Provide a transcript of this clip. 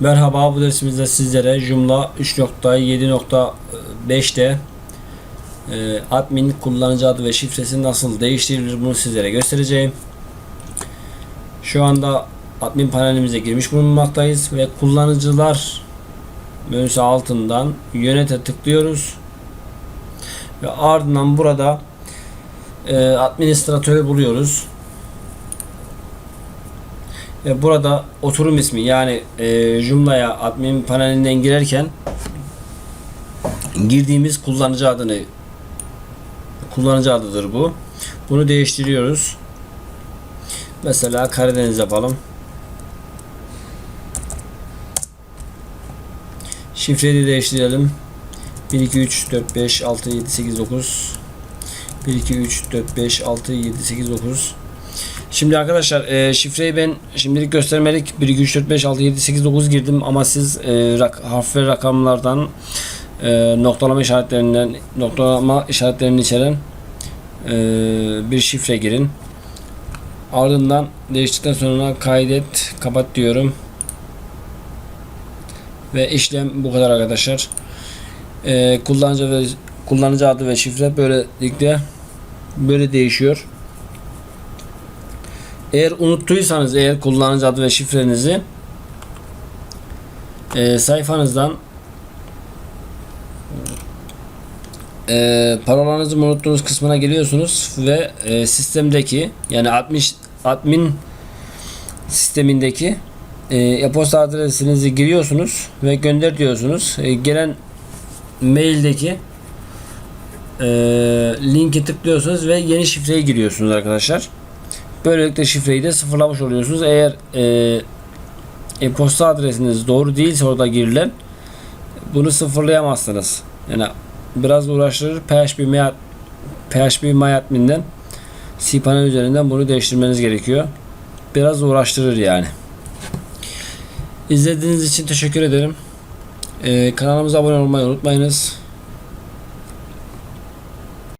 Merhaba bu dersimizde sizlere Joomla 3.7.5'te e, admin kullanıcı adı ve şifresi nasıl değiştirilir bunu sizlere göstereceğim. Şu anda admin panelimize girmiş bulunmaktayız ve kullanıcılar menüsü altından yönete tıklıyoruz. Ve ardından burada e, administratörü buluyoruz. Ve burada oturum ismi yani e, Joomla'ya admin panelinden girerken girdiğimiz kullanıcı adını kullanıcı adıdır bu. Bunu değiştiriyoruz. Mesela Karadeniz yapalım. Şifreyi de değiştirelim. 1 2 3 4 5 6 7 8 9 1 2 3 4 5 6 7 8 9 Şimdi arkadaşlar e, şifreyi ben şimdilik göstermelik 1 2 3 4 5 6 7 8 9 girdim ama siz e, rak, harf ve rakamlardan e, noktalama işaretlerinden noktalama işaretlerini içeren e, bir şifre girin. Ardından değiştikten sonra kaydet kapat diyorum. Ve işlem bu kadar arkadaşlar. E, kullanıcı ve kullanıcı adı ve şifre böylelikle böyle değişiyor. Eğer unuttuysanız eğer kullanıcı adı ve şifrenizi e, sayfanızdan e, parolanızı unuttuğunuz kısmına geliyorsunuz ve e, sistemdeki yani admin, admin sistemindeki e, e-posta adresinizi giriyorsunuz ve gönder diyorsunuz. E, gelen maildeki e, linki tıklıyorsunuz ve yeni şifreyi giriyorsunuz arkadaşlar. Böylelikle şifreyi de sıfırlamış oluyorsunuz. Eğer e, e-posta adresiniz doğru değilse orada girilen bunu sıfırlayamazsınız. Yani biraz uğraştırır. PHP My, PHP MyAdmin'den cPanel üzerinden bunu değiştirmeniz gerekiyor. Biraz uğraştırır yani. İzlediğiniz için teşekkür ederim. Ee, kanalımıza abone olmayı unutmayınız.